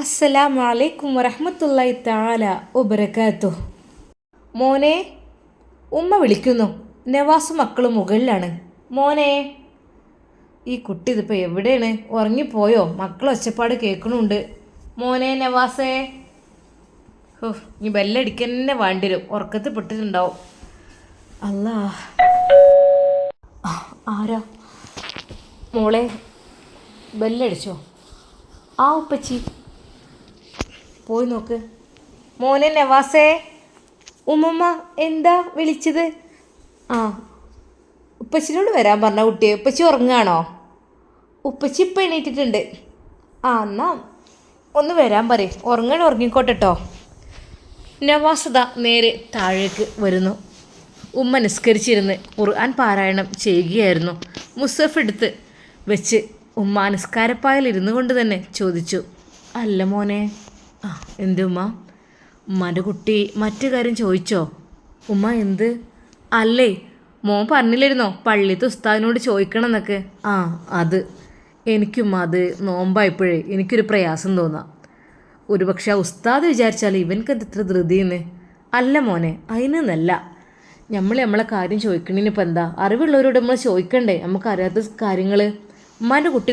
അസ്സലാമു അലൈക്കും വറഹ്മത്തുള്ളാഹി തആല ഉബരക്കാത്തു മോനെ ഉമ്മ വിളിക്കുന്നു. നവാസ് മക്കൾ മുകളിലാണ്. മോനെ ഈ കുട്ടി ഇതിപ്പോൾ എവിടെയാണ്? ഉറങ്ങിപ്പോയോ? മക്കൾ ഒച്ചപ്പാട് കേൾക്കണുണ്ട്. മോനെ നവാസേ. ഓ ഇനി ബെല്ലടിക്കന്നെ വേണ്ടി വരും. ഉറക്കത്തിൽ പെട്ടിട്ടുണ്ടാവും. അല്ലാ ആരാ? മോളെ ബെല്ലടിച്ചോ? ആ ഉപ്പച്ചി. പോയി നോക്ക്. മോനെ നവാസേ ഉമ്മമ്മ എന്താ വിളിച്ചത്? ആ ഉപ്പച്ചിനോട് വരാൻ പറഞ്ഞ കുട്ടിയെ. ഉപ്പച്ചി ഉറങ്ങുകയാണോ? ഉപ്പച്ചി ഇപ്പം എണീറ്റിട്ടുണ്ട്. ആ എന്നാ ഒന്ന് വരാൻ പറയും. ഉറങ്ങണ ഉറങ്ങിക്കോട്ടെ കേട്ടോ നവാസത നേരെ താഴേക്ക് വരുന്നു. ഉമ്മ നിസ്കരിച്ചിരുന്ന് ഖുർആൻ പാരായണം ചെയ്യുകയായിരുന്നു. മുസഫ് എടുത്ത് വെച്ച് ഉമ്മ നിസ്കാരപ്പായൽ ഇരുന്നു കൊണ്ട് തന്നെ ചോദിച്ചു അല്ല മോനെ ആ എന്ത് ഉമ്മ ഉമ്മാന്റെ കുട്ടി മറ്റു കാര്യം ചോദിച്ചോ? ഉമ്മ എന്ത്? അല്ലേ മോൻ പറഞ്ഞില്ലായിരുന്നോ? പള്ളിത്തെ ഉസ്താദിനോട് ചോദിക്കണം എന്നൊക്കെ. ആ അത്. എനിക്കും അത് നോമ്പായപ്പോഴേ എനിക്കൊരു പ്രയാസം തോന്നാം. ഒരുപക്ഷെ ആ ഉസ്താദ് വിചാരിച്ചാൽ ഇവൻക്ക് എത്ര ധൃതിയെന്ന്. അല്ല മോനെ അതിനൊന്നല്ല നമ്മൾ നമ്മളെ കാര്യം ചോദിക്കണേനിപ്പോൾ എന്താ അറിവുള്ളവരോട് നമ്മൾ ചോദിക്കണ്ടേ? നമുക്കറിയാത്ത കാര്യങ്ങൾ ഉമ്മാന്റെ കുട്ടി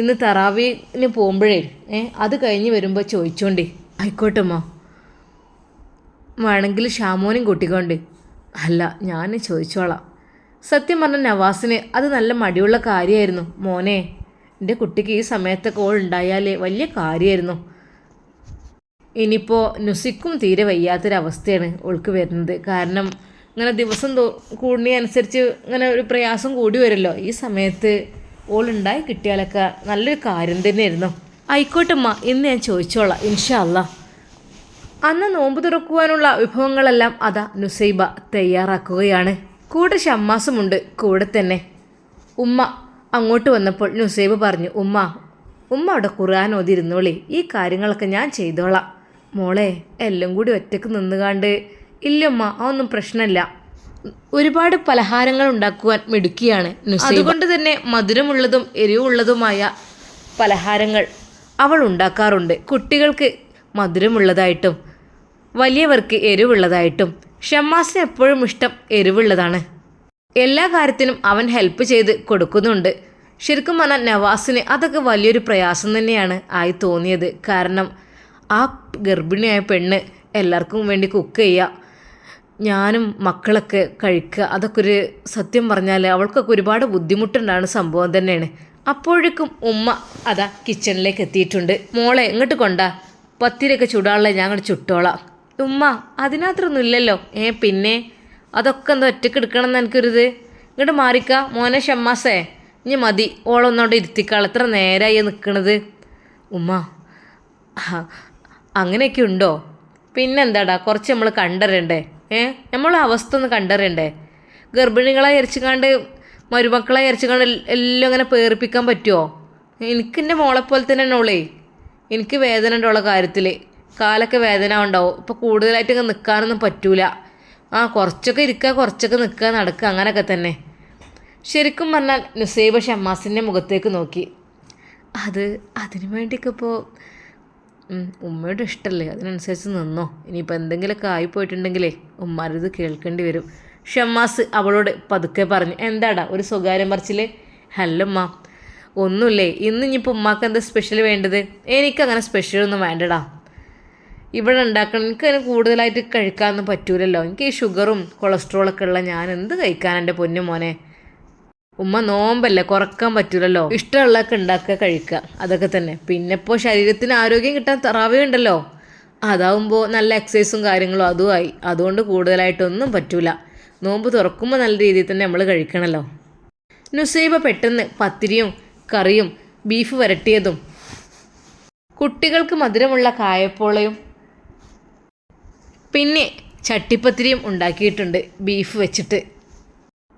ഇന്ന് തറാവിന് പോകുമ്പോഴേ ഏ അത് കഴിഞ്ഞ് വരുമ്പോൾ ചോദിച്ചോണ്ടേ. ആയിക്കോട്ടെ അമ്മ വേണമെങ്കിൽ ഷാമോനും കൂട്ടിക്കൊണ്ട്. അല്ല ഞാൻ ചോദിച്ചോളാം. സത്യം പറഞ്ഞ നവാസിന് അത് നല്ല മടിയുള്ള കാര്യമായിരുന്നു മോനെ. എന്റെ കുട്ടിക്ക് ഈ സമയത്തൊക്കെ ഓൾ ഉണ്ടായാലേ വലിയ കാര്യമായിരുന്നു ഇനിയിപ്പോൾ നുസിക്കും തീരെ വയ്യാത്തൊരവസ്ഥയാണ് ഓൾക്ക് വരുന്നത്. കാരണം ഇങ്ങനെ ദിവസം കൂടുന്നതനുസരിച്ച് ഇങ്ങനെ ഒരു പ്രയാസം കൂടി വരുമല്ലോ. ഈ സമയത്ത് ഓളുണ്ടായി കിട്ടിയാലൊക്കെ നല്ലൊരു കാര്യം തന്നെയായിരുന്നു. ആയിക്കോട്ടമ്മ ഇന്ന് ഞാൻ ചോദിച്ചോളാം ഇൻഷാ അല്ലാ അന്ന് നോമ്പ് തുറക്കുവാനുള്ള വിഭവങ്ങളെല്ലാം അതാ നുസൈബ തയ്യാറാക്കുകയാണ്. കൂടെ ഷമ്മാസുമുണ്ട് കൂടെ തന്നെ. ഉമ്മ അങ്ങോട്ട് വന്നപ്പോൾ നുസൈബ പറഞ്ഞു ഉമ്മ ഉമ്മ അവിടെ ഖുർആൻ ഓതിരുന്നോളി ഈ കാര്യങ്ങളൊക്കെ ഞാൻ ചെയ്തോളാം. മോളെ എല്ലാം കൂടി ഒറ്റയ്ക്ക് നിന്നുകാണ്ട് ഇല്ലമ്മ അതൊന്നും പ്രശ്നമില്ല. ഒരുപാട് പലഹാരങ്ങൾ ഉണ്ടാക്കുവാൻ മിടുക്കിയാണ് അതുകൊണ്ട് തന്നെ മധുരമുള്ളതും എരിവുള്ളതുമായ പലഹാരങ്ങൾ അവൾ ഉണ്ടാക്കാറുണ്ട്. കുട്ടികൾക്ക് മധുരമുള്ളതായിട്ടും വലിയവർക്ക് എരിവുള്ളതായിട്ടും ഷമ്മാസിന് എപ്പോഴും ഇഷ്ടം എരിവുള്ളതാണ്. എല്ലാ കാര്യത്തിനും അവൻ ഹെൽപ്പ് ചെയ്ത് കൊടുക്കുന്നുണ്ട്. ശരിക്കും പറഞ്ഞാൽ നവാസിന് അതൊക്കെ വലിയൊരു പ്രയാസം തന്നെയാണ് ആയി തോന്നിയത്. കാരണം ആ ഗർഭിണിയായ പെണ്ണ് എല്ലാവർക്കും വേണ്ടി കുക്ക് ചെയ്യുക ഞാനും മക്കളൊക്കെ കഴിക്കുക അതൊക്കെ ഒരു സത്യം പറഞ്ഞാൽ അവൾക്കൊക്കെ ഒരുപാട് ബുദ്ധിമുട്ടുണ്ടാണ് സംഭവം തന്നെയാണ്. അപ്പോഴേക്കും ഉമ്മ അതാ കിച്ചണിലേക്ക് എത്തിയിട്ടുണ്ട്. മോളെ ഇങ്ങോട്ട് കൊണ്ടാ. പത്തിരൊക്കെ ചുടാനുള്ള ഞാൻ അങ്ങോട്ട് ചുട്ടോളാം. ഉമ്മ അതിനകത്തൊന്നും ഇല്ലല്ലോ. ഏ പിന്നെ? അതൊക്കെ എന്താ ഒറ്റയ്ക്ക് എടുക്കണം എന്ന് എനിക്കൊരിത്? ഇങ്ങോട്ട് മാറിക്ക. മോനെ ഷമ്മാസേ ഇനി മതി. ഓളൊന്നോടെ ഇരുത്തിക്കാൾ എത്ര നേരമായി നിൽക്കണത് ഉമ്മ അങ്ങനെയൊക്കെ ഉണ്ടോ? പിന്നെന്താടാ? കുറച്ച് നമ്മൾ കണ്ടറിയണ്ടേ? ഏ? നമ്മൾ അവസ്ഥ ഒന്ന് കണ്ടറിയണ്ടേ? ഗർഭിണികളെ ഇരച്ചുകാണ്ട് മരുമക്കളെ ഇരച്ചുകാണ്ട് എല്ലാം ഇങ്ങനെ പേറിപ്പിക്കാൻ പറ്റുമോ എനിക്ക് എന്റെ മോളെ പോലെ തന്നെ ഉള്ളേ എനിക്ക് വേദന ഉള്ള കാര്യത്തിൽ കാലൊക്കെ വേദന ഉണ്ടാവും. ഇപ്പോൾ കൂടുതലായിട്ട് നിൽക്കാനൊന്നും പറ്റൂല. ആ കുറച്ചൊക്കെ ഇരിക്കുക കുറച്ചൊക്കെ നിൽക്കുക നടക്കുക അങ്ങനെയൊക്കെ തന്നെ. ശരിക്കും പറഞ്ഞാൽ നുസൈബ ഷമ്മാസിന്റെ മുഖത്തേക്ക് നോക്കി. അത് അതിനു വേണ്ടിയൊക്കെ ഇപ്പോൾ ഉമ്മയുടെ ഇഷ്ടമല്ലേ അതിനനുസരിച്ച് നിന്നോ. ഇനിയിപ്പോൾ എന്തെങ്കിലുമൊക്കെ ആയിപ്പോയിട്ടുണ്ടെങ്കിലേ ഉമ്മാരത് കേൾക്കേണ്ടി വരും. ഷമ്മാസ് അവളോട് പതുക്കെ പറഞ്ഞു എന്താടാ ഒരു സ്വകാര്യം പറച്ചിൽ ഹല്ലമ്മ ഒന്നുമില്ലേ. ഇന്ന് ഇനിയിപ്പോൾ ഉമ്മാക്ക് എന്താ സ്പെഷ്യൽ വേണ്ടത്? എനിക്കങ്ങനെ സ്പെഷ്യലൊന്നും വേണ്ടടാ. ഇവിടെ ഉണ്ടാക്കണം. എനിക്ക് അതിന് കൂടുതലായിട്ട് കഴിക്കാനൊന്നും പറ്റൂലല്ലോ. എനിക്ക് ഈ ഷുഗറും കൊളസ്ട്രോളൊക്കെ ഉള്ള ഞാൻ എന്ത് കഴിക്കാൻ എന്റെ പൊന്നു മോനെ? ഉമ്മ നോമ്പല്ലേ കുറയ്ക്കാൻ പറ്റൂലല്ലോ. ഇഷ്ടമുള്ളതൊക്കെ ഉണ്ടാക്കുക കഴിക്കുക. അതൊക്കെ തന്നെ. പിന്നെ ഇപ്പോൾ ശരീരത്തിന് ആരോഗ്യം കിട്ടാൻ തറാവയുണ്ടല്ലോ അതാവുമ്പോൾ നല്ല എക്സസൈസും കാര്യങ്ങളും അതുമായി അതുകൊണ്ട് കൂടുതലായിട്ടൊന്നും പറ്റൂല. നോമ്പ് തുറക്കുമ്പോൾ നല്ല രീതിയിൽ തന്നെ നമ്മൾ കഴിക്കണമല്ലോ നുസൈബ പെട്ടെന്ന് പത്തിരിയും കറിയും ബീഫ് വരട്ടിയതും. കുട്ടികൾക്ക് മധുരമുള്ള കായപ്പോളയും. പിന്നെ ചട്ടിപ്പത്തിരിയും ഉണ്ടാക്കിയിട്ടുണ്ട് ബീഫ് വെച്ചിട്ട്.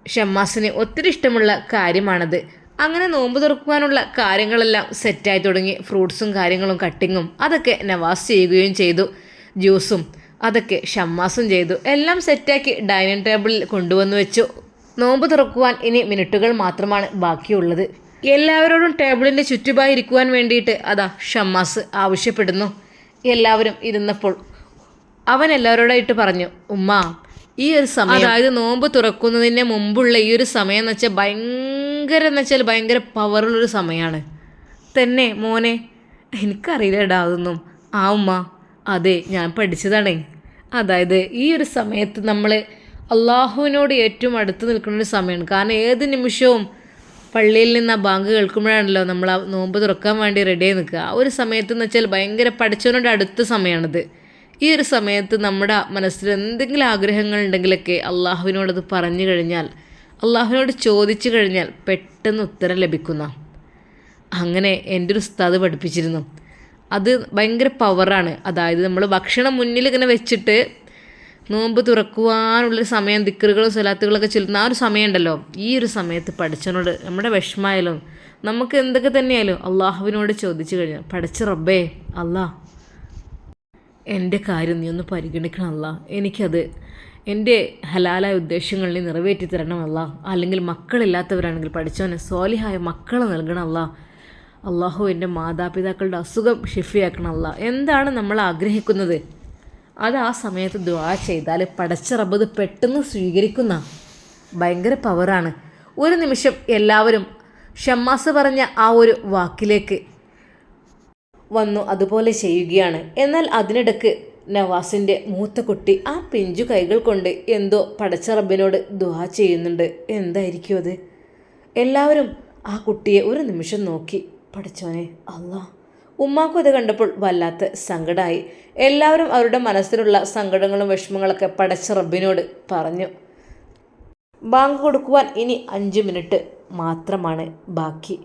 ഷമ്മാസിന് ഒത്തിരി ഇഷ്ടമുള്ള കാര്യമാണത്. അങ്ങനെ നോമ്പ് തുറക്കുവാനുള്ള കാര്യങ്ങളെല്ലാം സെറ്റായി തുടങ്ങി. ഫ്രൂട്ട്സും കാര്യങ്ങളും കട്ടിങ്ങും അതൊക്കെ നവാസ് ചെയ്യുകയും ചെയ്തു. ജ്യൂസും അതൊക്കെ ഷമ്മാസും ചെയ്തു. എല്ലാം സെറ്റാക്കി ഡൈനിങ് ടേബിളിൽ കൊണ്ടുവന്നു വെച്ചു. നോമ്പ് തുറക്കുവാൻ ഇനി മിനിറ്റുകൾ മാത്രമാണ് ബാക്കിയുള്ളത്. എല്ലാവരോടും ടേബിളിന്റെ ചുറ്റുപായി ഇരിക്കുവാൻ വേണ്ടിയിട്ട് അതാ ഷമ്മാസ് ആവശ്യപ്പെടുന്നു. എല്ലാവരും ഇരുന്നപ്പോൾ അവൻ എല്ലാവരോടായിട്ട് പറഞ്ഞു ഉമ്മ ഈ ഒരു സമയം അതായത് നോമ്പ് തുറക്കുന്നതിന് മുമ്പുള്ള ഈ ഒരു സമയം എന്ന് വെച്ചാൽ ഭയങ്കര എന്ന് വെച്ചാൽ ഭയങ്കര പവറുള്ളൊരു സമയമാണ് തന്നെ മോനെ എനിക്കറിയില്ലടാ അതൊന്നും. ആ ഉമ്മ അതെ ഞാൻ പഠിച്ചതാണേ. അതായത് ഈ ഒരു സമയത്ത് നമ്മൾ അള്ളാഹുവിനോട് ഏറ്റവും അടുത്ത് നിൽക്കുന്ന ഒരു സമയമാണ്. കാരണം ഏത് നിമിഷവും പള്ളിയിൽ നിന്ന് ആ ബാങ്ക് കേൾക്കുമ്പോഴാണല്ലോ നമ്മൾ ആ നോമ്പ് തുറക്കാൻ വേണ്ടി റെഡിയായി നിൽക്കുക. ആ ഒരു സമയത്ത് എന്ന് വെച്ചാൽ ഭയങ്കര പഠിച്ചവനോട് അടുത്ത സമയമാണിത്. ഈ ഒരു സമയത്ത് നമ്മുടെ മനസ്സിൽ എന്തെങ്കിലും ആഗ്രഹങ്ങൾ ഉണ്ടെങ്കിലൊക്കെ അള്ളാഹുവിനോടത് പറഞ്ഞു കഴിഞ്ഞാൽ അള്ളാഹുവിനോട് ചോദിച്ചു കഴിഞ്ഞാൽ പെട്ടെന്ന് ഉത്തരം ലഭിക്കുന്ന. അങ്ങനെ എന്റെ ഒരു ഉസ്താദ് പഠിപ്പിച്ചിരുന്നു. അത് ഭയങ്കര പവറാണ്. അതായത് നമ്മൾ ഭക്ഷണം മുന്നിൽ ഇങ്ങനെ വെച്ചിട്ട് നോമ്പ് തുറക്കുവാനുള്ള സമയം ദിക്കറുകളും സ്വലാത്തുകളൊക്കെ ചെല്ലുന്ന ആ ഒരു സമയമുണ്ടല്ലോ. ഈ ഒരു സമയത്ത് പഠിച്ചവനോട് നമ്മുടെ വിഷമായാലും നമുക്ക് എന്തൊക്കെ തന്നെയായാലും അള്ളാഹുവിനോട് ചോദിച്ചു കഴിഞ്ഞാൽ പഠിച്ച റബ്ബേ അള്ളാഹ് എന്റെ കാര്യം നീ ഒന്ന് പരിഗണിക്കണമല്ല എനിക്കത് എന്റെ ഹലാലായ ഉദ്ദേശങ്ങളിൽ നിറവേറ്റി തരണമല്ല അല്ലെങ്കിൽ മക്കളില്ലാത്തവരാണെങ്കിൽ പഠിച്ചവന് സ്വാലിഹായ മക്കളെ നൽകണമല്ല അള്ളാഹു എന്റെ മാതാപിതാക്കളുടെ അസുഖം ഷിഫിയാക്കണമല്ല എന്താണ് നമ്മൾ ആഗ്രഹിക്കുന്നത്? അത് ആ സമയത്ത് ദ്വാ ചെയ്താൽ പടച്ച റബ്ബത് പെട്ടെന്ന് സ്വീകരിക്കുന്ന ഭയങ്കര പവറാണ് ഒരു നിമിഷം എല്ലാവരും ഷമ്മാസ് പറഞ്ഞ ആ ഒരു വാക്കിലേക്ക് വന്നു അതുപോലെ ചെയ്യുകയാണ്. എന്നാൽ അതിനിടക്ക് നവാസിന്റെ മൂത്ത കുട്ടി ആ പിഞ്ചു കൈകൾ കൊണ്ട് എന്തോ പടച്ച റബ്ബിനോട് ദുആ ചെയ്യുന്നുണ്ട്. എന്തായിരിക്കും അത്? എല്ലാവരും ആ കുട്ടിയെ ഒരു നിമിഷം നോക്കി. പഠിച്ചോനെ അല്ലാ ഉമ്മാക്കും അത് കണ്ടപ്പോൾ വല്ലാത്ത സങ്കടമായി എല്ലാവരും അവരുടെ മനസ്സിലുള്ള സങ്കടങ്ങളും വിഷമങ്ങളൊക്കെ പടച്ച റബ്ബിനോട് പറഞ്ഞു. ബാങ്ക് കൊടുക്കുവാൻ ഇനി അഞ്ച് മിനിറ്റ് മാത്രമാണ് ബാക്കി.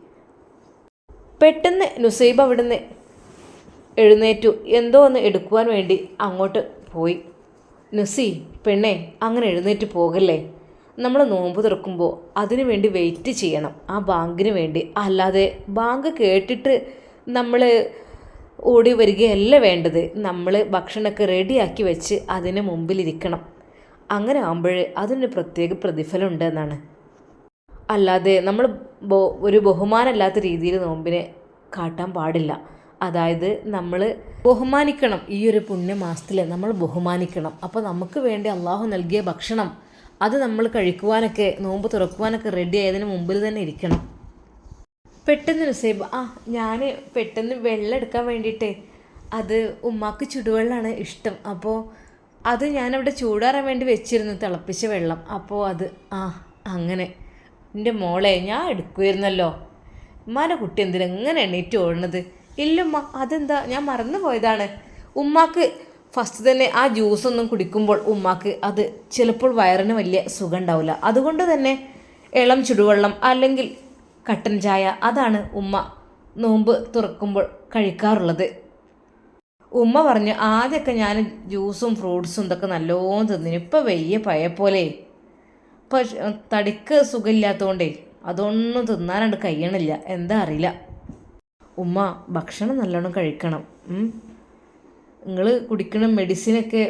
പെട്ടെന്ന് നുസൈബ് അവിടുന്ന് എഴുന്നേറ്റു. എന്തോ ഒന്ന് എടുക്കുവാൻ വേണ്ടി അങ്ങോട്ട് പോയി. നുസി പെണ്ണെ അങ്ങനെ എഴുന്നേറ്റ് പോകല്ലേ? നമ്മൾ നോമ്പ് തുറക്കുമ്പോൾ അതിനു വേണ്ടി വെയിറ്റ് ചെയ്യണം. ആ ബാങ്കിന് വേണ്ടി. അല്ലാതെ ബാങ്ക് കേട്ടിട്ട് നമ്മൾ ഓടി വരികയല്ല വേണ്ടത്. നമ്മൾ ഭക്ഷണമൊക്കെ റെഡിയാക്കി വെച്ച് അതിന് മുമ്പിലിരിക്കണം. അങ്ങനെ ആകുമ്പോൾ അതിന് പ്രത്യേക പ്രതിഫലമുണ്ട് എന്നാണ് അല്ലാതെ നമ്മൾ ഒരു ബഹുമാനമല്ലാത്ത രീതിയിൽ നോമ്പിനെ കാട്ടാൻ പാടില്ല. അതായത് നമ്മൾ ബഹുമാനിക്കണം. ഈ ഒരു പുണ്യമാസത്തിൽ നമ്മൾ ബഹുമാനിക്കണം. അപ്പോൾ നമുക്ക് വേണ്ടി അള്ളാഹു നൽകിയ ഭക്ഷണം അത് നമ്മൾ കഴിക്കുവാനൊക്കെ നോമ്പ് തുറക്കുവാനൊക്കെ റെഡി ആയതിന് മുമ്പിൽ തന്നെ ഇരിക്കണം. പെട്ടെന്ന് നുസൈബ് ആ ഞാൻ പെട്ടെന്ന് വെള്ളം എടുക്കാൻ വേണ്ടിയിട്ട് അത് ഉമ്മാക്ക് ചുടുവെള്ളമാണ് ഇഷ്ടം. അപ്പോൾ അത് ഞാനവിടെ ചൂടാറാൻ വേണ്ടി വെച്ചിരുന്നു തിളപ്പിച്ച വെള്ളം. അപ്പോൾ അത് ആ അങ്ങനെ. എന്റെ മോളെ ഞാൻ എടുക്കുമായിരുന്നല്ലോ ഉമ്മാന്റെ കുട്ടി എന്തിനാ എങ്ങനെ എണീറ്റ് ഓടുന്നത്? ഇല്ലമ്മ അതെന്താ? ഞാൻ മറന്നു പോയതാണ്. ഉമ്മാക്ക് ഫസ്റ്റ് തന്നെ ആ ജ്യൂസ് ഒന്നും കുടിക്കുമ്പോൾ ഉമ്മാക്ക് അത് ചിലപ്പോൾ വയറിന് വലിയ സുഖം ഉണ്ടാവില്ല. അതുകൊണ്ട് തന്നെ ഇളം ചുടുവെള്ളം അല്ലെങ്കിൽ കട്ടൻ ചായ അതാണ് ഉമ്മ നോമ്പ് തുറക്കുമ്പോൾ കഴിക്കാറുള്ളത്. ഉമ്മ പറഞ്ഞു ആദ്യമൊക്കെ ഞാൻ ജ്യൂസും ഫ്രൂട്ട്സും ഇതൊക്കെ നല്ലോണം തിന്നിന്. ഇപ്പം വെയ്യ പഴയ പോലെ. ഇപ്പം തടിക്ക് സുഖമില്ലാത്തതുകൊണ്ടേ അതൊന്നും തിന്നാനായിട്ട് കഴിയണില്ല. എന്താ അറിയില്ല. ഉമ്മ ഭക്ഷണം നല്ലോണം കഴിക്കണം. നിങ്ങൾ കുടിക്കുന്ന മെഡിസിനൊക്കെ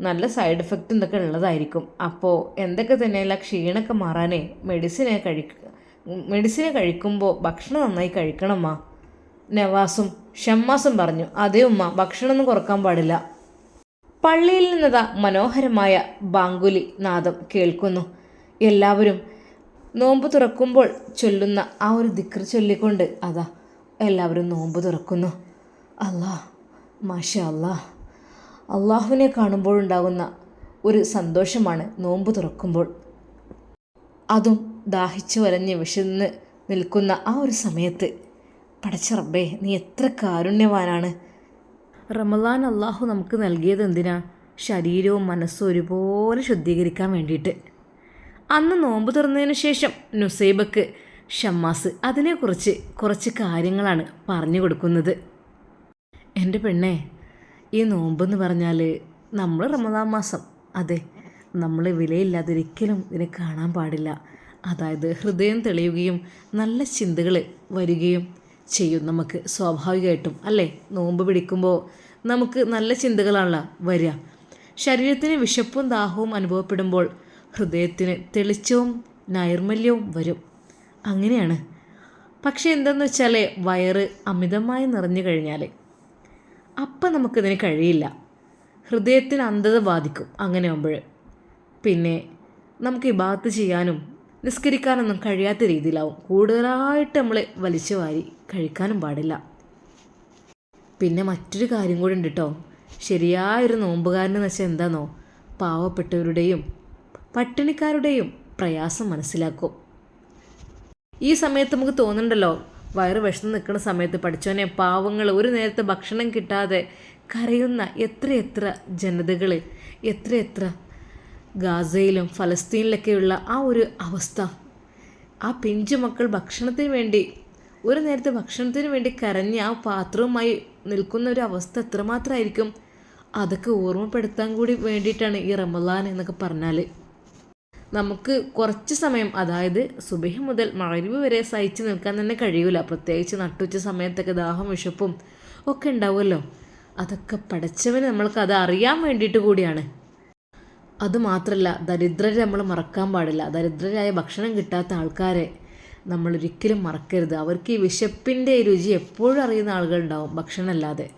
നല്ല സൈഡ് എഫക്റ്റ് എന്തൊക്കെ ഉള്ളതായിരിക്കും. അപ്പോൾ എന്തൊക്കെ തന്നെയല്ല ക്ഷീണമൊക്കെ മാറാനേ മെഡിസിനെ കഴിക്ക മെഡിസിനെ കഴിക്കുമ്പോൾ ഭക്ഷണം നന്നായി കഴിക്കണമ്മ നവാസും ഷമ്മാസും പറഞ്ഞു അതേ ഉമ്മ ഭക്ഷണമൊന്നും കുറയ്ക്കാൻ പാടില്ല. പള്ളിയിൽ നിന്നതാ മനോഹരമായ ബാങ്കുലി നാദം കേൾക്കുന്നു. എല്ലാവരും നോമ്പ് തുറക്കുമ്പോൾ ചൊല്ലുന്ന ആ ഒരു ദിക്ർ ചൊല്ലിക്കൊണ്ട് അതാ എല്ലാവരും നോമ്പ് തുറക്കുന്നു. അല്ലാ മാഷ അല്ലാ അള്ളാഹുവിനെ കാണുമ്പോഴുണ്ടാകുന്ന ഒരു സന്തോഷമാണ് നോമ്പ് തുറക്കുമ്പോൾ. അതും ദാഹിച്ചു വലഞ്ഞ് വിശന്ന് നിൽക്കുന്ന ആ ഒരു സമയത്ത് പടച്ച റബ്ബേ നീ എത്ര കാരുണ്യവാനാണ്. റമലാൻ അള്ളാഹു നമുക്ക് നൽകിയത് എന്തിനാ? ശരീരവും മനസ്സും ഒരുപോലെ ശുദ്ധീകരിക്കാൻ വേണ്ടിയിട്ട്. അന്ന് നോമ്പ് തുറന്നതിന് ശേഷം നുസൈബക്ക് ഷമ്മാസ് അതിനെക്കുറിച്ച് കുറച്ച് കാര്യങ്ങളാണ് പറഞ്ഞു കൊടുക്കുന്നത്. എന്റെ പെണ്ണെ ഈ നോമ്പെന്ന് പറഞ്ഞാൽ നമ്മൾ റമദാൻ മാസം. അതെ നമ്മൾ വിലയില്ലാതൊരിക്കലും ഇതിനെ കാണാൻ പാടില്ല. അതായത് ഹൃദയം തെളിയുകയും നല്ല ചിന്തകൾ വരികയും ചെയ്യും നമുക്ക് സ്വാഭാവികമായിട്ടും അല്ലേ? നോമ്പ് പിടിക്കുമ്പോൾ നമുക്ക് നല്ല ചിന്തകളാണല്ലോ വരിക. ശരീരത്തിന് വിശപ്പും ദാഹവും അനുഭവപ്പെടുമ്പോൾ ഹൃദയത്തിന് തെളിച്ചവും നൈർമല്യവും വരും. അങ്ങനെയാണ്. പക്ഷേ എന്തെന്ന് വെച്ചാൽ വയറ് അമിതമായി നിറഞ്ഞു കഴിഞ്ഞാൽ അപ്പം നമുക്കിതിന് കഴിയില്ല. ഹൃദയത്തിന് അന്ധത ബാധിക്കും അങ്ങനെ ആകുമ്പോൾ പിന്നെ നമുക്ക് ഇബാത്ത് ചെയ്യാനും നിസ്കരിക്കാനൊന്നും കഴിയാത്ത രീതിയിലാവും. കൂടുതലായിട്ട് നമ്മൾ വലിച്ചു വാരി കഴിക്കാനും പാടില്ല. പിന്നെ മറ്റൊരു കാര്യം കൂടി ഉണ്ട് കേട്ടോ ശരിയായൊരു നോമ്പുകാരനെന്ന് വെച്ചാൽ എന്താണോ പാവപ്പെട്ടവരുടെയും പട്ടിണിക്കാരുടെയും പ്രയാസം മനസ്സിലാക്കും. ഈ സമയത്ത് നമുക്ക് തോന്നുന്നുണ്ടല്ലോ വയറ് വിഷന്ന് നിൽക്കുന്ന സമയത്ത് പഠിച്ചോനെ പാവങ്ങൾ ഒരു നേരത്തെ ഭക്ഷണം കിട്ടാതെ കരയുന്ന എത്രയെത്ര ജനതകൾ എത്രയെത്ര ഗാസയിലും ഫലസ്തീനിലൊക്കെയുള്ള ആ ഒരു അവസ്ഥ. ആ പിഞ്ചു മക്കൾ ഭക്ഷണത്തിന് വേണ്ടി ഒരു നേരത്തെ ഭക്ഷണത്തിന് വേണ്ടി കരഞ്ഞ് ആ പാത്രവുമായി നിൽക്കുന്ന ഒരു അവസ്ഥ എത്രമാത്രമായിരിക്കും അതൊക്കെ ഓർമ്മപ്പെടുത്താൻ കൂടി വേണ്ടിയിട്ടാണ് ഈ റമദാൻ എന്നൊക്കെ പറഞ്ഞാൽ നമുക്ക് കുറച്ച് സമയം അതായത് സുബഹി മുതൽ മഴരിവ് വരെ സഹിച്ചു നിൽക്കാൻ തന്നെ കഴിയൂല. പ്രത്യേകിച്ച് നട്ടുച്ച സമയത്തൊക്കെ ദാഹം വിശപ്പും ഒക്കെ ഉണ്ടാവുമല്ലോ. അതൊക്കെ പഠിച്ചവന് നമ്മൾക്ക് അത് അറിയാൻ വേണ്ടിയിട്ട് കൂടിയാണ്. അതുമാത്രമല്ല ദരിദ്രരെ നമ്മൾ മറക്കാൻ പാടില്ല. ദരിദ്രരായ ഭക്ഷണം കിട്ടാത്ത ആൾക്കാരെ നമ്മൾ ഒരിക്കലും മറക്കരുത്. അവർക്ക് ഈ വിശപ്പിന്റെ രുചി എപ്പോഴും അറിയുന്ന ആളുകളുണ്ടാവും ഭക്ഷണമല്ലാതെ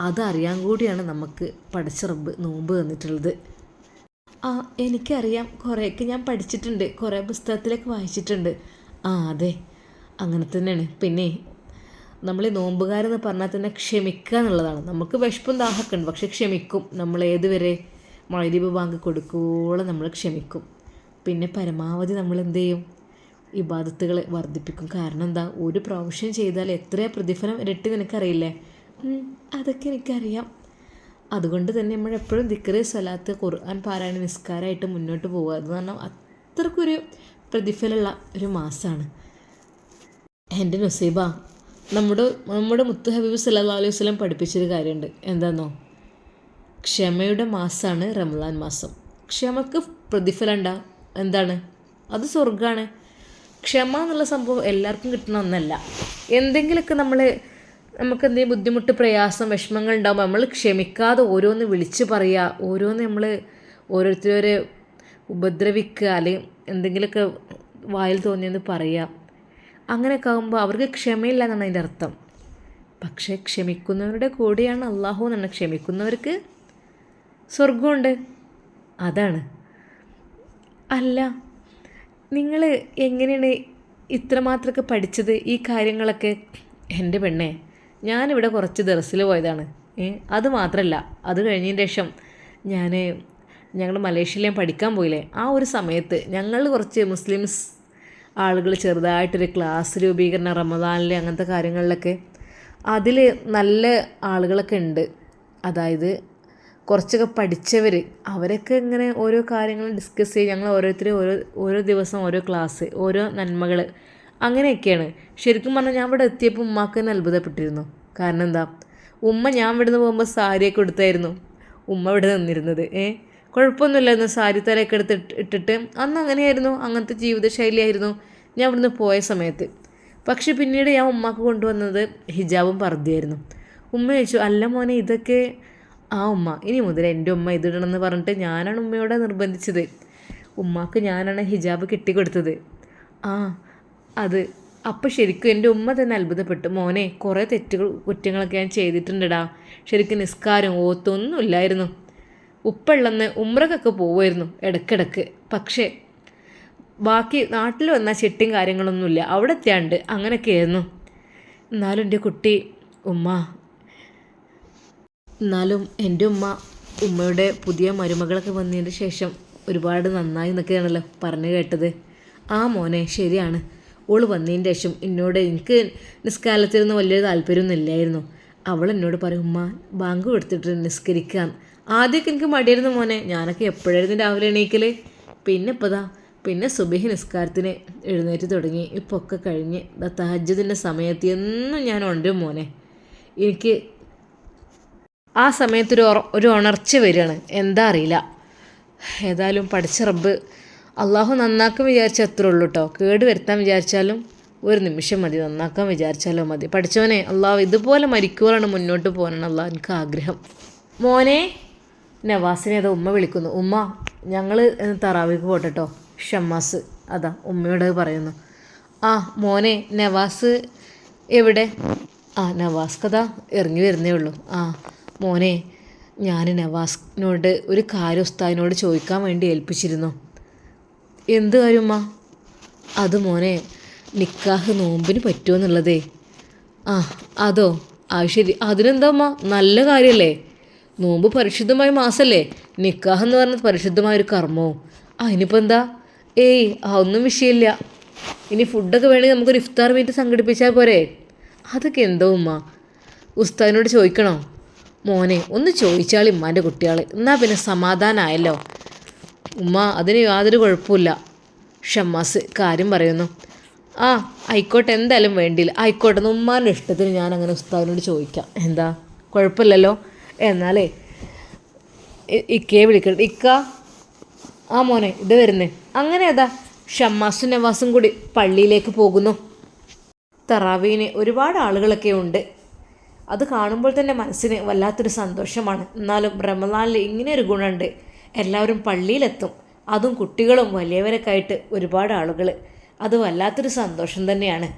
അതറിയാൻ കൂടിയാണ് നമുക്ക് പഠിച്ച റബ്ബ് നോമ്പ് തന്നിട്ടുള്ളത്. ആ എനിക്കറിയാം. കുറേയൊക്കെ ഞാൻ പഠിച്ചിട്ടുണ്ട്. കുറേ പുസ്തകത്തിലൊക്കെ വായിച്ചിട്ടുണ്ട്. ആ അതെ. അങ്ങനെ തന്നെയാണ്. പിന്നെ നമ്മൾ ഈ നോമ്പുകാരെന്ന് പറഞ്ഞാൽ തന്നെ ക്ഷമിക്കുക എന്നുള്ളതാണ്. നമുക്ക് വിശപ്പും ദാഹമൊക്കെ ഉണ്ട്. പക്ഷെ ക്ഷമിക്കും. നമ്മൾ ഏതുവരെ മഴദീപ ബാങ്ക് കൊടുക്കുവോളം നമ്മൾ ക്ഷമിക്കും. പിന്നെ പരമാവധി നമ്മൾ എന്ത് ചെയ്യും? ഇബാദത്തുകൾ വർദ്ധിപ്പിക്കും. കാരണം എന്താ? ഒരു പ്രാവശ്യം ചെയ്താൽ എത്രയാ പ്രതിഫലം ഇരട്ടി നിനക്കറിയില്ലേ അതൊക്കെ എനിക്കറിയാം. അതുകൊണ്ട് തന്നെ നമ്മൾ എപ്പോഴും ദിക്കറി സ്വലാത്ത് ഖുർആൻ പാരായണ നിസ്കാരമായിട്ട് മുന്നോട്ട് പോകുക എന്ന് പറഞ്ഞാൽ അത്രക്കൊരു പ്രതിഫലമുള്ള ഒരു മാസമാണ്. എന്റെ നസീബ നമ്മുടെ നമ്മുടെ മുത്തു ഹബീബ് സല്ലാ അലൈഹി വസ്ലം പഠിപ്പിച്ചൊരു കാര്യമുണ്ട്. എന്താണെന്നോ ക്ഷമയുടെ മാസമാണ് റംലാൻ മാസം. ക്ഷമക്ക് പ്രതിഫലം ഉണ്ടാ? എന്താണ്? അത് സ്വർഗമാണ് ക്ഷമ എന്നുള്ള സംഭവം എല്ലാവർക്കും കിട്ടണമെന്നല്ല എന്തെങ്കിലുമൊക്കെ നമ്മൾ നമുക്ക് എന്തെങ്കിലും ബുദ്ധിമുട്ട് പ്രയാസം വിഷമങ്ങൾ ഉണ്ടാകുമ്പോൾ നമ്മൾ ക്ഷമിക്കാതെ ഓരോന്ന് വിളിച്ച് പറയുക ഓരോന്ന് നമ്മൾ ഓരോരുത്തരെ ഉപദ്രവിക്കുക അല്ലെങ്കിൽ എന്തെങ്കിലുമൊക്കെ വായിൽ തോന്നിയെന്ന് പറയുക അങ്ങനെയൊക്കെ ആകുമ്പോൾ അവർക്ക് ക്ഷമയില്ല എന്നാണ് അതിന്റെ അർത്ഥം. പക്ഷേ ക്ഷമിക്കുന്നവരുടെ കൂടെയാണ് അള്ളാഹു എന്നാണ് ക്ഷമിക്കുന്നവർക്ക് സ്വർഗമുണ്ട് അതാണ്. അല്ല നിങ്ങൾ എങ്ങനെയാണ് ഇത്രമാത്രമൊക്കെ പഠിച്ചത് ഈ കാര്യങ്ങളൊക്കെ? എന്റെ പെണ്ണെ ഞാനിവിടെ കുറച്ച് ദർസിൽ പോയതാണ്. അത് മാത്രമല്ല അത് കഴിഞ്ഞതിന് ശേഷം ഞാൻ ഞങ്ങൾ മലേഷ്യയിൽ ഞാൻ പഠിക്കാൻ പോയില്ലേ. ആ ഒരു സമയത്ത് ഞങ്ങൾ കുറച്ച് മുസ്ലിംസ് ആളുകൾ ചെറുതായിട്ടൊരു ക്ലാസ് രൂപീകരണം റമദാനിലെ അങ്ങനത്തെ കാര്യങ്ങളിലൊക്കെ അതിൽ നല്ല ആളുകളൊക്കെ ഉണ്ട്. അതായത് കുറച്ചൊക്കെ പഠിച്ചവർ അവരൊക്കെ ഇങ്ങനെ ഓരോ കാര്യങ്ങൾ ഡിസ്കസ് ചെയ്ത് ഞങ്ങൾ ഓരോരുത്തരും ഓരോ ഓരോ ദിവസം ഓരോ ക്ലാസ് ഓരോ നന്മകൾ അങ്ങനെയൊക്കെയാണ്. ശരിക്കും പറഞ്ഞാൽ ഞാൻ ഇവിടെ എത്തിയപ്പോൾ ഉമ്മാക്ക് തന്നെ അത്ഭുതപ്പെട്ടിരുന്നു. കാരണം എന്താ? ഉമ്മ ഞാൻ ഇവിടുന്ന് പോകുമ്പോൾ സാരിയൊക്കെ എടുത്തായിരുന്നു ഉമ്മ ഇവിടെ നിന്നിരുന്നത്. ഏ? കുഴപ്പമൊന്നുമില്ലായിരുന്നു. സാരി തലയൊക്കെ എടുത്ത് ഇട്ട് ഇട്ടിട്ട്. അന്ന് അങ്ങനെയായിരുന്നു. അങ്ങനത്തെ ജീവിതശൈലിയായിരുന്നു ഞാൻ ഇവിടുന്ന് പോയ സമയത്ത്. പക്ഷെ പിന്നീട് ഞാൻ ഉമ്മാക്ക് കൊണ്ടുവന്നത് ഹിജാബും പർദ്ദയായിരുന്നു. ഉമ്മ ചോദിച്ചു അല്ല മോനെ ഇതൊക്കെ ആ ഉമ്മ. ഇനി മുതൽ എന്റെ ഉമ്മ ഇതിടണമെന്ന് പറഞ്ഞിട്ട് ഞാനാണ് ഉമ്മയോടെ നിർബന്ധിച്ചത്. ഉമ്മാക്ക് ഞാനാണ് ഹിജാബ് കെട്ടിക്കൊടുത്തത്. ആ അത്. അപ്പോൾ ശരിക്കും എന്റെ ഉമ്മ തന്നെ അത്ഭുതപ്പെട്ടു. മോനെ കുറേ തെറ്റുകൾ കുറ്റങ്ങളൊക്കെ ഞാൻ ചെയ്തിട്ടുണ്ടടാ. ശരിക്കും നിസ്കാരം ഓത്തൊന്നും ഇല്ലായിരുന്നു. ഉപ്പള്ളന്ന് ഉമ്രക്കൊക്കെ പോവുമായിരുന്നു ഇടക്കിടക്ക്. പക്ഷേ ബാക്കി നാട്ടിൽ വന്ന ചെട്ടിയും കാര്യങ്ങളൊന്നുമില്ല അവിടെ എത്തിയാണ്ട് അങ്ങനെയൊക്കെയായിരുന്നു എന്നാലും എന്റെ കുട്ടി ഉമ്മ എന്നാലും എന്റെ ഉമ്മ ഉമ്മയുടെ പുതിയ മരുമകളൊക്കെ വന്നതിന് ശേഷം ഒരുപാട് നന്നായി എന്നൊക്കെയാണല്ലോ പറഞ്ഞു കേട്ടത്. ആ മോനെ ശരിയാണ്. ഓൾ വന്നതിന് ശേഷം എന്നോട് എനിക്ക് നിസ്കാലത്തിനൊന്നും വലിയൊരു താല്പര്യമൊന്നും ഇല്ലായിരുന്നു. അവൾ എന്നോട് പറയും ഉമ്മ ബാങ്ക് കൊടുത്തിട്ട് നിസ്കരിക്കാം ആദ്യമൊക്കെ എനിക്ക് മടിയായിരുന്നു മോനെ. ഞാനൊക്കെ എപ്പോഴായിരുന്നു രാവിലെ എണീക്കൽ പിന്നെ ഇപ്പതാ പിന്നെ സുബഹി നിസ്കാരത്തിന് എഴുന്നേറ്റ് തുടങ്ങി. ഇപ്പോൾ ഒക്കെ കഴിഞ്ഞ് തഹജ്ജുദിന്റെ സമയത്ത് എന്നും ഞാൻ ഉണ്ട് മോനെ. എനിക്ക് ആ സമയത്തൊരു ഒരു ഉണർച്ച വരികയാണ്. എന്താ അറിയില്ല. ഏതായാലും പഠിച്ച റബ്ബ് അള്ളാഹു നന്നാക്കാൻ വിചാരിച്ചാൽ അത്രേ ഉള്ളൂ കേട്ടോ കേട് വരുത്താൻ വിചാരിച്ചാലും ഒരു നിമിഷം മതി നന്നാക്കാൻ വിചാരിച്ചാലോ മതി. പഠിച്ചവനെ അള്ളാഹു ഇതുപോലെ മരിക്കുവാനാണ് മുന്നോട്ട് പോകാനാണ് അള്ളാഹ് എനിക്ക് ആഗ്രഹം. മോനെ നവാസിനെ അതാ ഉമ്മ വിളിക്കുന്നു. ഉമ്മ ഞങ്ങൾ തറാവിക്ക് പോട്ടെ കേട്ടോ ഷമ്മാസ് അതാ ഉമ്മയോട് പറയുന്നു. ആ മോനെ നവാസ് എവിടെ? ആ നവാസ് കഥ ഇറങ്ങി വരുന്നേ ഉള്ളൂ. ആ മോനെ ഞാൻ നവാസിനോട് ഒരു കാര്യം ഉസ്താദിനോട് ചോദിക്കാൻ വേണ്ടി ഏൽപ്പിച്ചിരുന്നു. എന്ത് കാര്യമ്മ അത് മോനെ നിക്കാഹ് നോമ്പിന് പറ്റുമോ എന്നുള്ളതേ. ആ അതോ? ആ ശരി. അതിനെന്താ അമ്മ നല്ല കാര്യമല്ലേ നോമ്പ് പരിശുദ്ധമായ മാസമല്ലേ നിക്കാഹ് എന്ന് പറഞ്ഞത് പരിശുദ്ധമായ ഒരു കർമ്മവും അതിനിപ്പോൾ എന്താ? ഏയ് അതൊന്നും വിഷയമില്ല. ഇനി ഫുഡൊക്കെ വേണമെങ്കിൽ നമുക്കൊരു ഇഫ്താർ മീറ്റ് സംഘടിപ്പിച്ചാൽ പോരെ. അതൊക്കെ എന്തോ ഉമ്മ? ഉസ്താദിനോട് ചോദിക്കണോ? മോനെ ഒന്ന് ചോദിച്ചാൽ ഉമ്മാന്റെ കുട്ടികൾ എന്നാൽ പിന്നെ സമാധാനമായല്ലോ ഉമ്മ അതിന് യാതൊരു കുഴപ്പമില്ല ഷമ്മാസ് കാര്യം പറയുന്നു. ആ ആയിക്കോട്ടെ എന്തായാലും വേണ്ടിയില്ല. ആയിക്കോട്ടെ എന്ന് ഉമ്മാന്റെ ഇഷ്ടത്തിന് ഞാൻ അങ്ങനെ ഉസ്താദിനോട് ചോദിക്കാം. എന്താ? കുഴപ്പമില്ലല്ലോ? എന്നാലേ ഇക്കയെ വിളിക്കട്ടെ. ഇക്ക ആ മോനെ ഇത് വരുന്നേ. അങ്ങനെ അതാ ഷമ്മാസും നവാസും കൂടി പള്ളിയിലേക്ക് പോകുന്നു. തറാവീന് ഒരുപാട് ആളുകളൊക്കെ ഉണ്ട്. അത് കാണുമ്പോൾ തന്നെ മനസ്സിന് വല്ലാത്തൊരു സന്തോഷമാണ്. എന്നാലും റമദാനിൽ ഇങ്ങനെ ഒരു ഗുണമുണ്ട്. എല്ലാവരും പള്ളിയിലെത്തും. അതും കുട്ടികളും വലിയവരൊക്കെ ആയിട്ട് ഒരുപാട് ആളുകൾ. അത് വല്ലാത്തൊരു സന്തോഷം തന്നെയാണ്.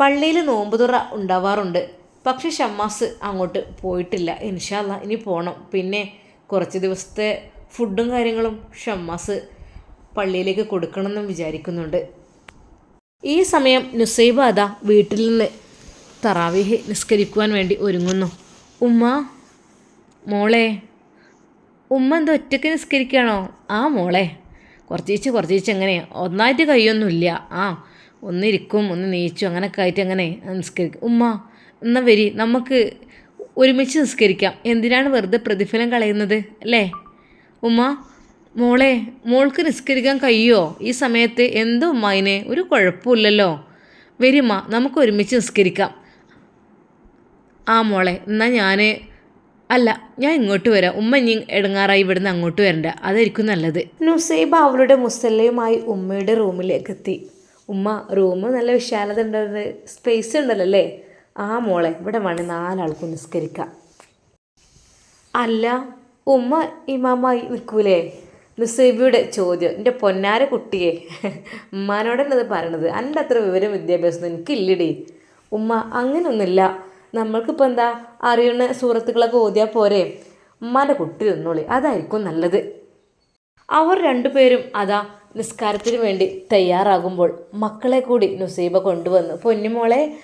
പള്ളിയിൽ നോമ്പുതുറ ഉണ്ടാവാറുണ്ട്. പക്ഷെ ഷമ്മാസ് അങ്ങോട്ട് പോയിട്ടില്ല. ഇൻഷാല്ല ഇനി പോകണം പിന്നെ കുറച്ച് ദിവസത്തെ ഫുഡും കാര്യങ്ങളും ഷമ്മാസ് പള്ളിയിലേക്ക് കൊടുക്കണമെന്നും വിചാരിക്കുന്നുണ്ട്. ഈ സമയം നുസൈബ അത വീട്ടിൽ നിന്ന് തറാവീഹ് നിസ്കരിക്കുവാൻ വേണ്ടി ഒരുങ്ങുന്നു. ഉമ്മ മോളെ. ഉമ്മ എന്താ ഒറ്റയ്ക്ക് നിസ്കരിക്കുകയാണോ? ആ മോളെ കുറച്ചീച്ച് കുറച്ചീച്ച് എങ്ങനെ? ഒന്നായിട്ട് കൈയൊന്നുമില്ല. ആ ഒന്നിരിക്കും ഒന്ന് നീച്ചും അങ്ങനെയൊക്കെ ആയിട്ട് അങ്ങനെ നിസ്കരിക്കും ഉമ്മ എന്നാൽ വരി നമുക്ക് ഒരുമിച്ച് നിസ്കരിക്കാം. എന്തിനാണ് വെറുതെ പ്രതിഫലം കളയുന്നത് അല്ലേ? ഉമ്മ മോളെ മോൾക്ക് നിസ്കരിക്കാൻ കഴിയുമോ ഈ സമയത്ത് എന്തോ ഉമ്മ ഒരു കുഴപ്പമില്ലല്ലോ. വരുമ്മ നമുക്ക് ഒരുമിച്ച് നിസ്കരിക്കാം. ആ മോളെ എന്നാൽ ഞാൻ അല്ല ഞാൻ ഇങ്ങോട്ട് വരാം. ഉമ്മ ഇനി എടങ്ങാറായി ഇവിടുന്ന് അങ്ങോട്ട് വരണ്ട. അതായിരിക്കും നല്ലത്. നുസൈബ അവളുടെ മുസല്ലയുമായി ഉമ്മയുടെ റൂമിലേക്ക് എത്തി ഉമ്മ റൂം നല്ല വിശാലത ഉണ്ടത് സ്പേസ് ഉണ്ടല്ലോ അല്ലേ? ആ മോളെ ഇവിടെ വേണേ നാലാൾക്കും നിസ്കരിക്കാം. അല്ല ഉമ്മ ഇമാമായി നിൽക്കൂലേ? നുസൈബിയുടെ ചോദ്യം. എന്റെ പൊന്നാര കുട്ടിയെ. ഉമ്മാനോടല്ലേ ഇത് പറയണത്? എന്റെ അത്ര വിവരം വിദ്യാഭ്യാസം എനിക്കില്ലടി. ഉമ്മ അങ്ങനൊന്നുമില്ല. നമ്മൾക്കിപ്പോൾ എന്താ അറിയുന്ന സുഹൃത്തുക്കളൊക്കെ ഓതിയാൽ പോരെ? ഉമ്മാന്റെ കുട്ടി നിന്നോളി. അതായിരിക്കും നല്ലത്. അവർ രണ്ടുപേരും അതാ നിസ്കാരത്തിന് വേണ്ടി തയ്യാറാകുമ്പോൾ മക്കളെ കൂടി നുസൈബ കൊണ്ടുവന്നു. പൊന്നുമോളെ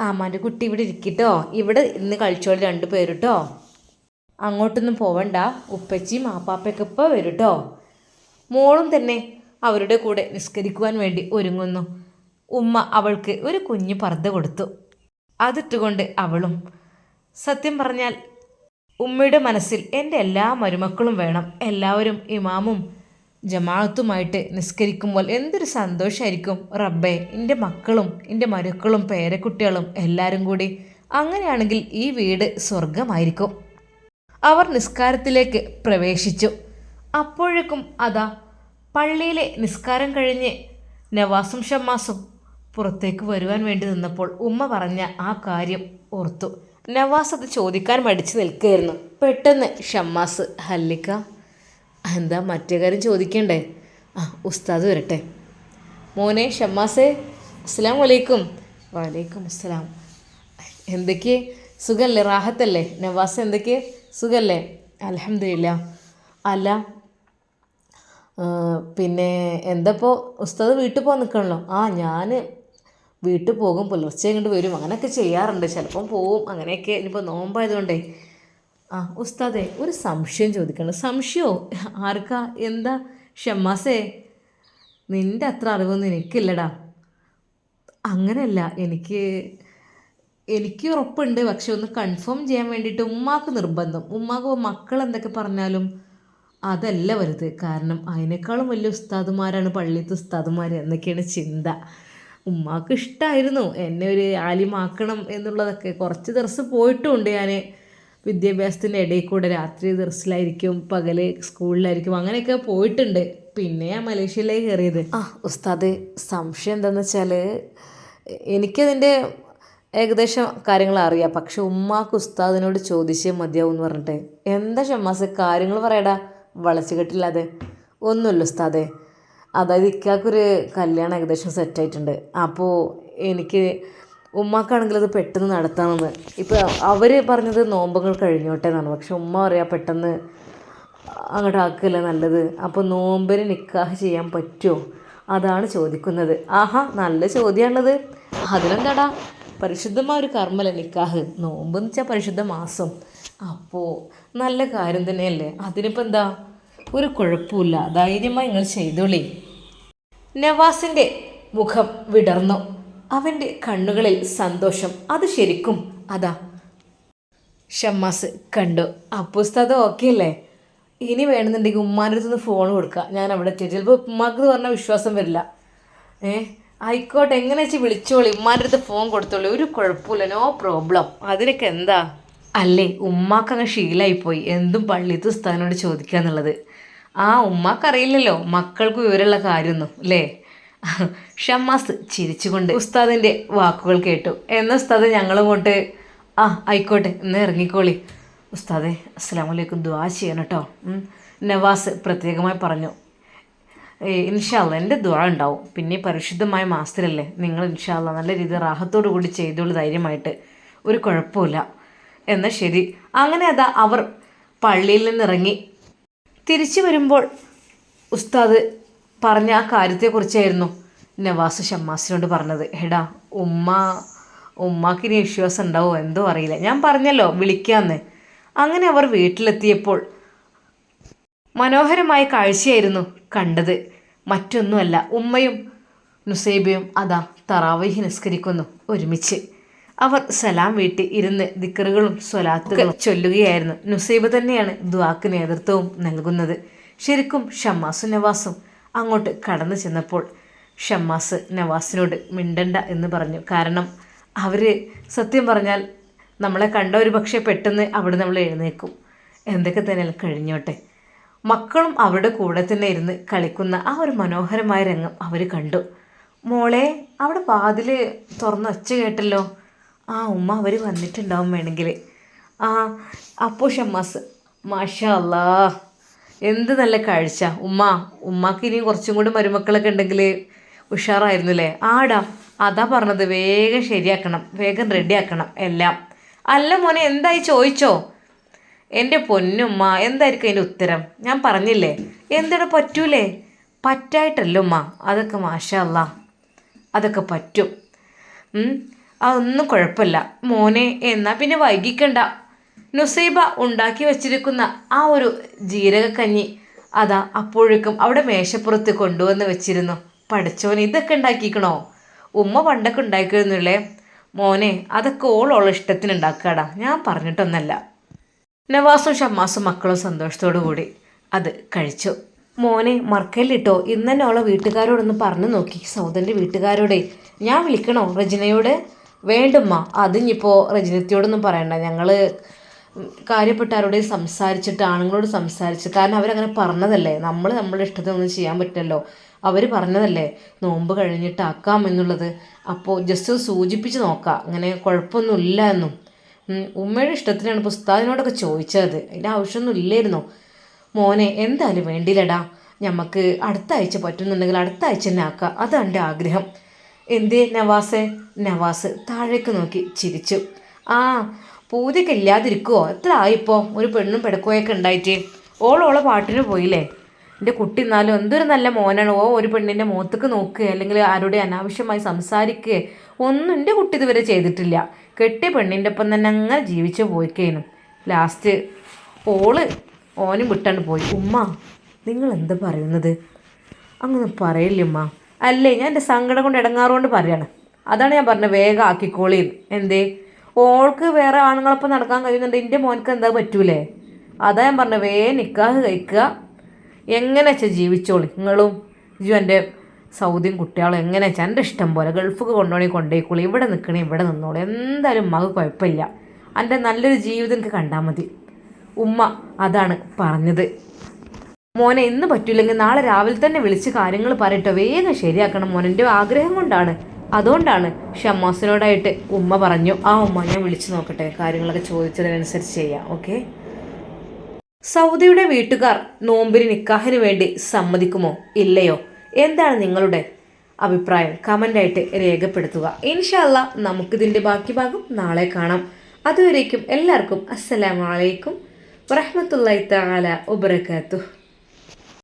ആമാന്റെ കുട്ടി ഇവിടെ ഇരിക്കട്ടോ. ഇവിടെ ഇന്ന് കളിച്ചോളി രണ്ടു പേരുട്ടോ അങ്ങോട്ടൊന്നും പോവണ്ട. ഉപ്പച്ചിയും ആപ്പാപ്പയൊക്കെ ഇപ്പോൾ വരുട്ടോ. മോളും തന്നെ അവരുടെ കൂടെ നിസ്കരിക്കുവാൻ വേണ്ടി ഒരുങ്ങുന്നു. ഉമ്മ അവൾക്ക് ഒരു കുഞ്ഞു പർദ്ദ കൊടുത്തു. അതിട്ടുകൊണ്ട് അവളും സത്യം പറഞ്ഞാൽ ഉമ്മയുടെ മനസ്സിൽ എന്റെ എല്ലാ മരുമക്കളും വേണം. എല്ലാവരും ഇമാമും ജമാഅത്തുമായിട്ട് നിസ്കരിക്കുമ്പോൾ എന്തൊരു സന്തോഷമായിരിക്കും റബ്ബേ എന്റെ മക്കളും എന്റെ മരുക്കളും പേരക്കുട്ടികളും എല്ലാവരും കൂടി അങ്ങനെയാണെങ്കിൽ ഈ വീട് സ്വർഗമായിരിക്കും അവർ നിസ്കാരത്തിലേക്ക് പ്രവേശിച്ചു. അപ്പോഴേക്കും അതാ പള്ളിയിലെ നിസ്കാരം കഴിഞ്ഞ് നവാസും ഷമ്മാസും പുറത്തേക്ക് വരുവാൻ വേണ്ടി നിന്നപ്പോൾ ഉമ്മ പറഞ്ഞ ആ കാര്യം ഓർത്തു. നവാസ് അത് ചോദിക്കാൻ മടിച്ചു നിൽക്കുകയായിരുന്നു. പെട്ടെന്ന് ഷമ്മാസ് ഹല്ലിക്ക എന്താ മറ്റേ കാര്യം ചോദിക്കണ്ടേ? ആ ഉസ്താദ് വരട്ടെ. മോനെ ഷമ്മാസേ അസ്സലാം വലൈക്കും വലൈക്കും അസ്സലാം. എന്തൊക്കെ? സുഖല്ലേ? റാഹത്തല്ലേ? നവാസ് എന്തൊക്കെ? സുഖല്ലേ? അലഹമില്ല അല്ല പിന്നെ എന്തപ്പോൾ ഉസ്താദ് വീട്ടിൽ പോകാൻ നിൽക്കണല്ലോ. ആ ഞാൻ വീട്ടിൽ പോകും പുലർച്ചെ ഇങ്ങോട്ട് വരും അങ്ങനെയൊക്കെ ചെയ്യാറുണ്ട്. ചിലപ്പം പോവും അങ്ങനെയൊക്കെ ഇനിയിപ്പോൾ നോമ്പായതുകൊണ്ടേ. ആ ഉസ്താദേ ഒരു സംശയം ചോദിക്കണം സംശയമോ ആർക്കാ? എന്താ? ഷമ്മാസേ നിന്റെ അത്ര അറിവൊന്നും എനിക്കില്ലടാ. അങ്ങനെയല്ല എനിക്ക് എനിക്ക് ഉറപ്പുണ്ട്. പക്ഷെ ഒന്ന് കൺഫേം ചെയ്യാൻ വേണ്ടിയിട്ട് ഉമ്മാക്ക് നിർബന്ധം. ഉമ്മാക്ക് മക്കൾ എന്തൊക്കെ പറഞ്ഞാലും അതല്ല വരുത് കാരണം അതിനേക്കാളും വലിയ ഉസ്താദുമാരാണ് പള്ളിയത്തെ ഉസ്താദുമാർ എന്നൊക്കെയാണ് ചിന്ത. ഉമ്മാക്ക് ഇഷ്ടമായിരുന്നു എന്നെ ഒരു ആലിമാക്കണം എന്നുള്ളതൊക്കെ. കുറച്ച് ദിവസം പോയിട്ടുമുണ്ട് ഞാൻ വിദ്യാഭ്യാസത്തിന്റെ ഇടയിൽ കൂടെ രാത്രി ദർസിലായിരിക്കും പകൽ സ്കൂളിലായിരിക്കും അങ്ങനെയൊക്കെ പോയിട്ടുണ്ട്. പിന്നെ ഞാൻ മലേഷ്യയിലേക്ക് കയറിയത്. ആ ഉസ്താദ് സംശയം എന്താണെന്ന് വെച്ചാൽ എനിക്കതിന്റെ ഏകദേശം കാര്യങ്ങൾ അറിയാം. പക്ഷെ ഉമ്മാക്ക് ഉസ്താദിനോട് ചോദിച്ചേ മതിയാവും എന്ന് പറഞ്ഞിട്ട്. എന്താ ഷമ്മാസ് കാര്യങ്ങൾ പറയടാ. വളച്ചുകെട്ടില്ലാതെ. ഒന്നുമില്ല ഉസ്താദേ. അതായത് ഇക്കാക്കൊരു കല്യാണം ഏകദേശം സെറ്റായിട്ടുണ്ട് അപ്പോൾ എനിക്ക് ഉമ്മാക്കാണെങ്കിൽ അത് പെട്ടെന്ന് നടത്താമെന്ന്. ഇപ്പോൾ അവർ പറഞ്ഞത് നോമ്പുകൾ കഴിഞ്ഞോട്ടെ എന്നാണ്. പക്ഷെ ഉമ്മ പറയാ പെട്ടെന്ന് അങ്ങോട്ട് ആക്കുകയല്ല നല്ലത്. അപ്പോൾ നോമ്പിന് നിക്കാഹ് ചെയ്യാൻ പറ്റുമോ അതാണ് ചോദിക്കുന്നത്. ആഹാ നല്ല ചോദ്യമാണത് അതിനെന്താടാ? പരിശുദ്ധമായ ഒരു കർമ്മല്ലേ നിക്കാഹ്. നോമ്പ് എന്ന് വെച്ചാൽ പരിശുദ്ധ മാസം. അപ്പോൾ നല്ല കാര്യം തന്നെയല്ലേ? അതിനിപ്പോൾ എന്താ ഒരു കുഴപ്പമില്ല ധൈര്യമായി നിങ്ങൾ ചെയ്തോളേ. നവാസിന്റെ മുഖം വിടർന്നു. അവന്റെ കണ്ണുകളിൽ സന്തോഷം. അത് ശരിക്കും അതാ. ഷമ്മാസ് കണ്ടു. അപ്പുസ്തത് ഓക്കെ അല്ലേ? ഇനി വേണമെന്നുണ്ടെങ്കിൽ ഉമ്മാന്റെ നിന്ന് ഫോൺ കൊടുക്കുക ഞാൻ അവിടെ എത്തിയിട്ട് ചിലപ്പോൾ ഉമ്മാക്ക് എന്ന് പറഞ്ഞാൽ വിശ്വാസം വരില്ല. ഏ? ആയിക്കോട്ടെ എങ്ങനെ വെച്ച് വിളിച്ചോളി? ഉമ്മാന്റെ അടുത്ത് ഫോൺ കൊടുത്തോളൂ. ഒരു കുഴപ്പമില്ല നോ പ്രോബ്ലം അതിനൊക്കെ എന്താ? അല്ലേ ഉമ്മാക്കങ്ങ് ശീലമായിപ്പോയി എന്തും പള്ളിയത്ത് സ്ഥാനോട് ചോദിക്കുക എന്നുള്ളത് ആ ഉമ്മാക്കറിയില്ലല്ലോ. മക്കൾക്ക് വിവരമുള്ള കാര്യമൊന്നും അല്ലേ? ഷമ്മാസ് ചിരിച്ചുകൊണ്ട് ഉസ്താദിന്റെ വാക്കുകൾ കേട്ടു. എന്ന ഉസ്താദ് ഞങ്ങളിങ്ങോട്ട് ആ ആയിക്കോട്ടെ ഇന്ന് ഇറങ്ങിക്കോളി. ഉസ്താദെ അസ്സാം വലൈക്കും ദുആ ചെയ്യണം കേട്ടോ നവാസ് പ്രത്യേകമായി പറഞ്ഞു. ഇൻഷാല്ല എന്റെ ദുആ ഉണ്ടാവും. പിന്നെ പരിശുദ്ധമായ മാസത്തിലല്ലേ നിങ്ങൾ ഇൻഷാല്ല നല്ല രീതിയിൽ റാഹത്തോടു കൂടി ചെയ്തോളൂ ധൈര്യമായിട്ട്. ഒരു കുഴപ്പമില്ല എന്നാൽ ശരി. അങ്ങനെ അതാ അവർ പള്ളിയിൽ നിന്നിറങ്ങി തിരിച്ചു വരുമ്പോൾ ഉസ്താദ് പറഞ്ഞ ആ കാര്യത്തെക്കുറിച്ചായിരുന്നു നവാസ് ഷമ്മാസിനോട് പറഞ്ഞത്. എടാ ഉമ്മ ഉമ്മാക്ക് ഇനി വിശ്വാസം ഉണ്ടാവോ എന്തോ അറിയില്ല. ഞാൻ പറഞ്ഞല്ലോ വിളിക്കാമെന്ന് അങ്ങനെ അവർ വീട്ടിലെത്തിയപ്പോൾ മനോഹരമായ കാഴ്ചയായിരുന്നു കണ്ടത്. മറ്റൊന്നുമല്ല ഉമ്മയും നുസൈബയും അതാ തറാവൈഹി നിസ്കരിക്കുന്നു ഒരുമിച്ച്. അവർ സലാം വീട്ടിൽ ഇരുന്ന് ദിക്കറുകളും സ്വലാത്തുകളും ചൊല്ലുകയായിരുന്നു. നുസൈബ് തന്നെയാണ് ദ്വാക്ക് നേതൃത്വവും നൽകുന്നത്. ശരിക്കും ഷമ്മാസും നവാസും അങ്ങോട്ട് കടന്നു ചെന്നപ്പോൾ ഷമ്മാസ് നവാസിനോട് മിണ്ടണ്ട എന്ന് പറഞ്ഞു. കാരണം അവർ സത്യം പറഞ്ഞാൽ നമ്മളെ കണ്ട ഒരു പക്ഷേ പെട്ടെന്ന് അവിടെ നമ്മൾ എഴുന്നേക്കും എന്തൊക്കെ തന്നെ കഴിഞ്ഞോട്ടെ. മക്കളും അവരുടെ കൂടെ തന്നെ ഇരുന്ന് കളിക്കുന്ന ആ ഒരു മനോഹരമായ രംഗം അവർ കണ്ടു. മോളെ അവിടെ വാതിൽ തുറന്ന് ഒച്ച കേട്ടല്ലോ. ആ ഉമ്മ അവർ വന്നിട്ടുണ്ടാവും വേണമെങ്കിൽ. ആ അപ്പോൾ ഷമ്മാസ് മാഷാ എന്ത് നല്ല കാഴ്ച. ഉമ്മ ഉമ്മാക്ക് ഇനി കുറച്ചും കൂടി മരുമക്കളൊക്കെ ഉണ്ടെങ്കിൽ ഉഷാറായിരുന്നു അല്ലേ ആടാ അതാ പറഞ്ഞത് വേഗം ശരിയാക്കണം വേഗം റെഡിയാക്കണം എല്ലാം. അല്ല മോനെ എന്തായി ചോദിച്ചോ? എന്റെ പൊന്നുമ്മ എന്തായിരിക്കും അതിന്റെ ഉത്തരം? ഞാൻ പറഞ്ഞില്ലേ? എന്താണ് പറ്റൂലേ? പറ്റായിട്ടല്ല ഉമ്മ അതൊക്കെ മാഷല്ല അതൊക്കെ പറ്റും. അതൊന്നും കുഴപ്പമില്ല. മോനെ എന്നാൽ പിന്നെ വൈകിക്കണ്ട. നുസൈബ ഉണ്ടാക്കി വച്ചിരിക്കുന്ന ആ ഒരു ജീരകക്കഞ്ഞി അതാ അപ്പോഴേക്കും അവിടെ മേശപ്പുറത്ത് കൊണ്ടുവന്ന് വെച്ചിരുന്നു. പഠിച്ചോൻ ഇതൊക്കെ ഉണ്ടാക്കിക്കണോ? ഉമ്മ പണ്ടൊക്കെ ഉണ്ടാക്കിയിരുന്നില്ലേ? മോനെ അതൊക്കെ ഓളോള ഇഷ്ടത്തിന് ഉണ്ടാക്കാടാ. ഞാൻ പറഞ്ഞിട്ടൊന്നല്ല. നവാസും ഷമ്മാസും മക്കളും സന്തോഷത്തോടു കൂടി അത് കഴിച്ചു. മോനെ മറക്കല്ലിട്ടോ? ഇന്ന് തന്നെ വീട്ടുകാരോടൊന്ന് പറഞ്ഞു നോക്കി. സൗദന്റെ വീട്ടുകാരോടെ. ഞാൻ വിളിക്കണോ? റജിനയോട്? വേണ്ടുമ്മ. അതിനിപ്പോൾ രജനിത്തിയോടൊന്നും പറയണ്ട. ഞങ്ങൾ കാര്യപ്പെട്ട ആരോടെയും സംസാരിച്ചിട്ട് ആണുങ്ങളോട് സംസാരിച്ച് കാരണം അവരങ്ങനെ പറഞ്ഞതല്ലേ? നമ്മൾ നമ്മുടെ ഇഷ്ടത്തിനൊന്നും ചെയ്യാൻ പറ്റില്ലല്ലോ. അവർ പറഞ്ഞതല്ലേ? നോമ്പ് കഴിഞ്ഞിട്ടാക്കാം എന്നുള്ളത്. അപ്പോൾ ജസ്റ്റ് സൂചിപ്പിച്ച് നോക്കാം. അങ്ങനെ കുഴപ്പമൊന്നുമില്ല എന്നും. ഉമ്മയുടെ ഇഷ്ടത്തിനാണ് ഇപ്പോൾ ഉസ്താദിനോടൊക്കെ ചോദിച്ചത്. അതിന്റെ ആവശ്യമൊന്നും ഇല്ലായിരുന്നു. മോനെ എന്തായാലും വേണ്ടിയില്ലടാ. ഞമ്മക്ക് അടുത്ത ആഴ്ച പറ്റുന്നുണ്ടെങ്കിൽ അടുത്ത ആഴ്ച തന്നെ ആക്കാം. അതാണ് എന്റെ ആഗ്രഹം. എന്തേ നവാസ്? നവാസ് താഴേക്ക് നോക്കി ചിരിച്ചു. ആ പൂതിയൊക്കെ ഇല്ലാതിരിക്കുമോ എത്ര ആയിപ്പോൾ ഒരു പെണ്ണും പെടക്കോയൊക്കെ ഉണ്ടായിട്ട്. ഓളോളെ പാട്ടിന് പോയില്ലേ? എന്റെ കുട്ടി എന്നാലും എന്തൊരു നല്ല മോനാണ്. ഓ ഒരു പെണ്ണിന്റെ മുഖത്തേക്ക് നോക്കുക അല്ലെങ്കിൽ ആരോടെ അനാവശ്യമായി സംസാരിക്കുക ഒന്നും എന്റെ കുട്ടി ഇതുവരെ ചെയ്തിട്ടില്ല. കെട്ടിയ പെണ്ണിന്റെ ഒപ്പം തന്നെ അങ്ങനെ ജീവിച്ചു പോയിക്കേനു. ലാസ്റ്റ് ഓൾ ഓനും വിട്ടാണ്ട് പോയി. ഉമ്മ നിങ്ങൾ എന്താ പറയുന്നത്? അങ്ങനെ പറയില്ല ഉമ്മ? അല്ലേ ഞാൻ എന്റെ സങ്കടം കൊണ്ട് ഇടങ്ങാറുകൊണ്ട് പറയാണ്. അതാണ് ഞാൻ പറഞ്ഞത് വേഗം ആക്കിക്കോളി. എന്തേ? ഓൾക്ക് വേറെ ആണുങ്ങളൊപ്പം നടക്കാൻ കഴിയുന്നുണ്ട്. എന്റെ മോനക്ക് എന്താ പറ്റൂലേ? അതാ ഞാൻ പറഞ്ഞത് വേ നിക്കാഹ് കഴിക്കുക. എങ്ങനെ വെച്ചാൽ ജീവിച്ചോളി? നിങ്ങളും ഇജു എന്റെ സൗദിയും കുട്ടികളും എങ്ങനെ വെച്ചാൽ എന്റെ ഇഷ്ടം പോലെ ഗൾഫൊക്കെ കൊണ്ടുപോയി കൊണ്ടുപോയിക്കോളി ഇവിടെ നിൽക്കണേ ഇവിടെ നിന്നോളൂ. എന്തായാലും മക കുഴപ്പമില്ല. എന്റെ നല്ലൊരു ജീവിതം എനിക്ക് കണ്ടാൽ മതി. ഉമ്മ അതാണ് പറഞ്ഞത്. മോനെ ഇന്ന് പറ്റില്ലെങ്കിൽ നാളെ രാവിലെ തന്നെ വിളിച്ച് കാര്യങ്ങൾ പറയട്ടോ. വേഗം ശരിയാക്കണം മോനെന്റെ ആഗ്രഹം കൊണ്ടാണ്. അതുകൊണ്ടാണ് ഷമ്മാസിനോടായിട്ട് ഉമ്മ പറഞ്ഞു ആ ഉമ്മ ഞാൻ വിളിച്ചു നോക്കട്ടെ. കാര്യങ്ങളൊക്കെ ചോദിച്ചതിനനുസരിച്ച് ചെയ്യാം ഓക്കെ? സൗദിയുടെ വീട്ടുകാർ നോമ്പിന് നിക്കാഹിന് വേണ്ടി സമ്മതിക്കുമോ? ഇല്ലയോ? എന്താണ് നിങ്ങളുടെ അഭിപ്രായം? കമന്റായിട്ട് രേഖപ്പെടുത്തുക. ഇൻഷല്ല നമുക്കിതിന്റെ ബാക്കി ഭാഗം നാളെ കാണാം. അതുവരേക്കും എല്ലാവർക്കും അസ്സലാമലൈക്കും വറഹമത്തല്ലാത്ത തആല വബറകാതുഹു.